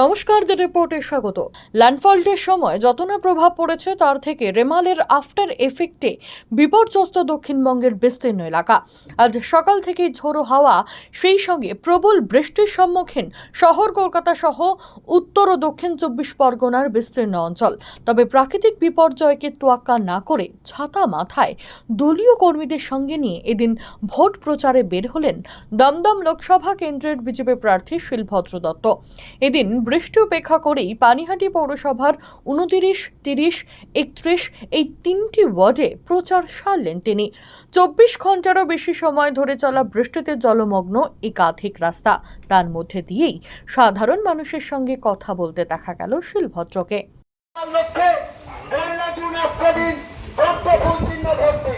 নমস্কার দ্য রিপোর্টে স্বাগত। ল্যান্ডফল্টের সময় যত না প্রভাব পড়েছে, তার থেকে রেমালের আফটার এফেক্টে বিপর্যস্ত দক্ষিণবঙ্গের বিস্তীর্ণ এলাকা। আজ সকাল থেকেই ঝোড়ো হাওয়া, সেই সঙ্গে প্রবল বৃষ্টির সম্মুখীন শহর কলকাতা সহ উত্তর ও দক্ষিণ চব্বিশ পরগনার বিস্তীর্ণ অঞ্চল। তবে প্রাকৃতিক বিপর্যয়কে তোয়াক্কা না করে ছাতা মাথায় দলীয় কর্মীদের সঙ্গে নিয়ে এদিন ভোট প্রচারে বের হলেন দমদম লোকসভা কেন্দ্রের বিজেপি প্রার্থী শিলভদ্র দত্ত। এদিন বৃষ্টি উপেক্ষা করেই পানিহাটি পৌরসভার উনতিরিশ, তিরিশ, একত্রিশ এই তিনটি ওয়ার্ডে প্রচার সারলেন তিনি। চব্বিশ ঘন্টারও বেশি সময় ধরে চলা বৃষ্টিতে জলমগ্ন একাধিক রাস্তা। তার মধ্যে দিয়েই সাধারণ মানুষের সঙ্গে কথা বলতে দেখা গেল শিলভদ্রকে। লক্ষ্যে ফুল চিহ্ন ধরতে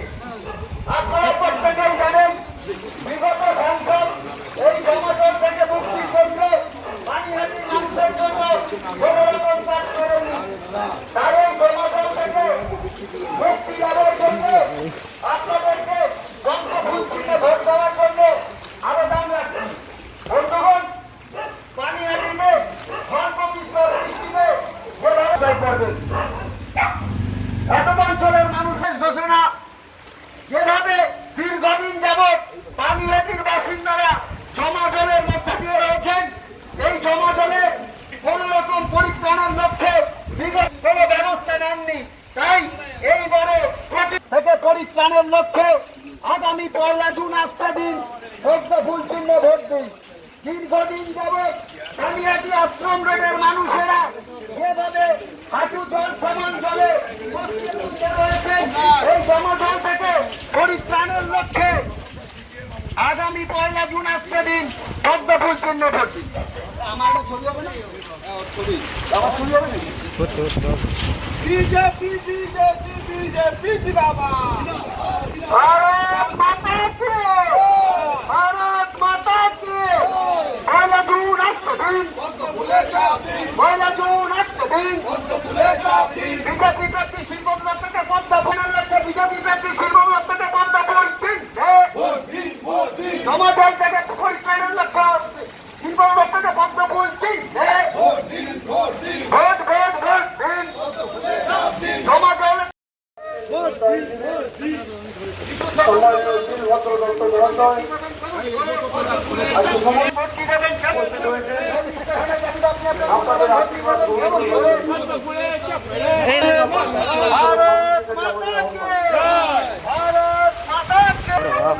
আপনারা প্রত্যেকেই জানেন বিগত সংসদ এই জমাজল থেকে মুক্তির জন্য পানিহাটির মানুষের জন্য কোনো রকম কাজ করেনি তাই এই জমাজল থেকে মুক্তি লাভের জন্য আপনাদেরকে রক্ত ফুল চিহ্ন ভোট দেওয়ার জন্য আবেদন রাখছি বন্ধুগণ পানিহাটিতে সর্ববিশ্ব সৃষ্টিতে যে ব্যবসায় করবেন এত অঞ্চলের মানুষের ঘোষণা যেভাবে দীর্ঘদিন যাবৎ পানিহাটির বাসিন্দারা জমা জলের মধ্যে দিয়ে রয়েছেন এই জমা জলে কোন রকম পরিত্রাণের লক্ষ্যে বিগত কোনো ব্যবস্থা নেননি তাই এইবারে প্রতি- থেকে পরিত্রাণের লক্ষ্যে আগামী পয়লা জুন আসছে দিন চিহ্ন ভোট দিন দীর্ঘদিন যাবৎ পানিহাটি আশ্রম রোডের মানুষেরা যেভাবে হাঁটু জল সমান জলে রয়েছেন এই জমজল থেকে পরিত্রাণের লক্ষ্যে আগামী পয়লা জুন আসছে দিন পদ্মফুল চিহ্ন ভোট দিন আমার ছবি হবে না? ছবি। আমার ছবি হবে না? বিজেপি বিজেপি বিজেপি জিন্দাবাদ ভারত মাতা কি ভারত মাতা কি পয়লা জুন আসছে দিন কত ভুলে চাপি পয়লা জুন আসছে দিন কত ভুলে চাপি বিজেপি প্রার্থী থেকে ফোনের লক্ষ্যে বিজেপি প্রার্থী শিল্পগ্র থেকে ফোন চিনছে সমাজের থেকে পরিত্রাণের লক্ষ্য শিল্পগ্র থেকে ফোন চিনছে ভোট ভোট ভোট সমাজের আপনাদের আশীর্বাদ গ্রহণ করে ভারত মাতা কি ভারত মাতা কি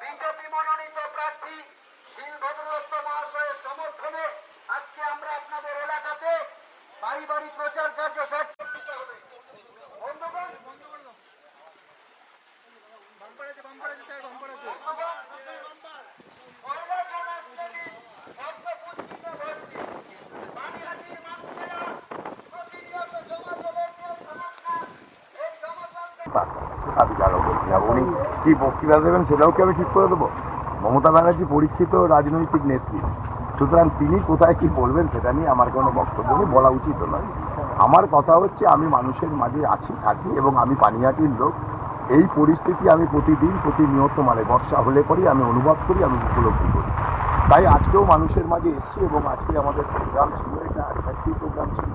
বিজেপি মনোনীত প্রার্থী শিলভদ্র দত্ত মহাশয়ের সমর্থনে আজকে আমরা আপনাদের এলাকাতে বাড়ি বাড়ি প্রচার কার্য সার্থক হবে। বন্ধুগণ কি বক্তৃতা দেবেন সেটাও কি আমি ঠিক করে দেবো মমতা ব্যানার্জি পরীক্ষিত রাজনৈতিক নেত্রী সুতরাং তিনি কোথায় কি বলবেন সেটা নিয়ে আমার কোনো বক্তব্য নেই, বলা উচিত নয়। আমার কথা হচ্ছে আমি মানুষের মাঝে আছি, থাকি এবং আমি পানিহাটির লোক। এই পরিস্থিতি আমি প্রতিদিন প্রতিনিয়ত মানে বর্ষা হলে পরেই আমি অনুভব করি, আমি উপলব্ধি করি। তাই আজকেও মানুষের মাঝে এসছি এবং আজকে আমাদের প্রোগ্রাম ছিল, এটা একটি প্রোগ্রাম ছিল।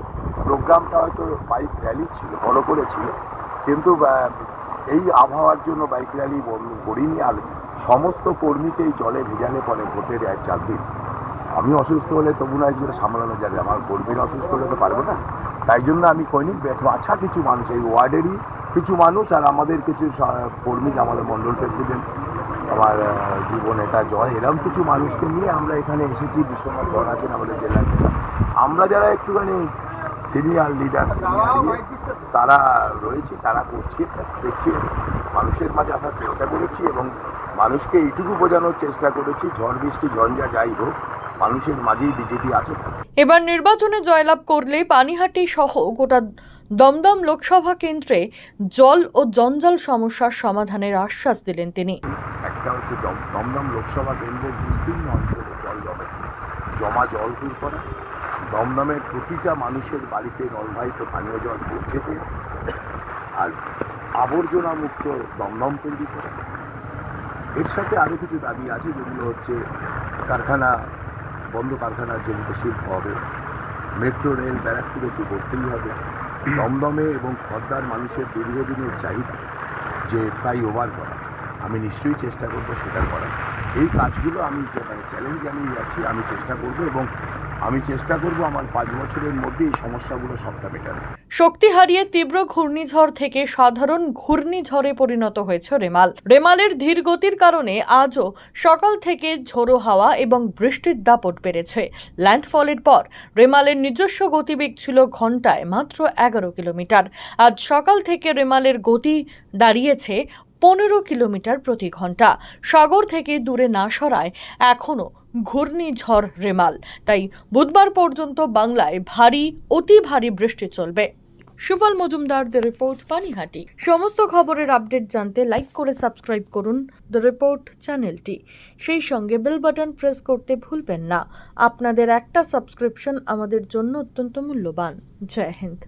প্রোগ্রামটা হয়তো বাইক র্যালি ছিল বড় করে ছিল কিন্তু এই আবহাওয়ার জন্য বাইক র্যালি করিনি আর সমস্ত কর্মীকে এই জলে ভেজালে পরে ভোটের এক চার দিন আমি অসুস্থ হলে তবু না এগুলো সামলানো যাবে। আমার কর্মীরা অসুস্থ হলে তো পারবে না। তাই জন্য আমি কইনি আচ্ছা কিছু মানুষ, এই ওয়ার্ডেরই কিছু মানুষ আর আমাদের কিছু কর্মী আমাদের মন্ডল প্রেসিডেন্ট, আমার যুব নেতা জয় এরকম কিছু মানুষকে নিয়ে আমরা এখানে এসেছি। বিশ্বনাথ ধর আছেন আমাদের নেতা। আমরা যারা একটুখানি সিনিয়র লিডার তারা রয়েছে, তারা করছে, দেখছি, মানুষের মাঝে আসার চেষ্টা করেছি এবং মানুষকে এইটুকু বোঝানোর চেষ্টা করেছি, ঝড় বৃষ্টি, ঝঞ্ঝা যাই হোক মানুষের মাঝেই বিজেপি আছে। এবার নির্বাচনে জয়লাভ করলে পানিহাটি সহ গোটা দমদম লোকসভা কেন্দ্রে জল ও জঞ্জাল সমস্যার সমাধানের আশ্বাস দিলেন তিনি। একটা হচ্ছে দম- দমদম লোকসভা কেন্দ্রের বিস্তীর্ণ অঞ্চলে জল জমে। জমা জল দূর করা। দমদমের প্রতিটা মানুষের বাড়িতে নলবাহিত পানীয় জল পৌঁছে দেওয়া আর আবর্জনা মুক্ত দমদম তৈরি করা। এর সাথে আরও কিছু দাবি আছে যেগুলো হচ্ছে কারখানা বন্ধ কারখানার জমিতে শিল্প হবে, মেট্রো রেল ব্যারাকপুরে তো করতেই হবে, দমদমে এবং খদ্দার মানুষের দীর্ঘদিনের চাহিদা যে ফ্লাইওভার করা, আমি নিশ্চয়ই চেষ্টা করব সেটা করার। এই কাজগুলো আমি মানে চ্যালেঞ্জ আমি যাচ্ছি আমি চেষ্টা করব এবং আমি চেষ্টা করব আমার পাঁচ বছরের মধ্যে এই সমস্যাগুলো সবটা মেটানো শক্তি হারিয়ে তীব্র ঘূর্ণিঝড় থেকে সাধারণ ঘূর্ণিঝড়ে পরিণত হয়েছে রেমাল। রেমালের ধীর গতির কারণে আজও সকাল থেকে ঝোড়ো হাওয়া এবং বৃষ্টির দাপট বেড়েছে। ল্যান্ডফলের পর রেমালের নিজস্ব গতিবেগ ছিল ঘন্টায় মাত্র এগারো কিলোমিটার। আজ সকাল থেকে রেমালের গতি দাঁড়িয়েছে পনেরো কিলোমিটার প্রতি ঘণ্টা। সাগর থেকে দূরে না সরায় এখনও ঘূর্ণিঝড় রেমাল। তাই বুধবার পর্যন্ত বাংলায় ভারী, অতি ভারী বৃষ্টি চলবে। সুফল মজুমদারদের রিপোর্ট, পানিহাটি। সমস্ত খবরের আপডেট জানতে লাইক করে সাবস্ক্রাইব করুন দ্য রিপোর্ট চ্যানেলটি। সেই সঙ্গে বেল বাটন প্রেস করতে ভুলবেন না। আপনাদের একটা সাবস্ক্রিপশন আমাদের জন্য অত্যন্ত মূল্যবান। জয় হিন্দ।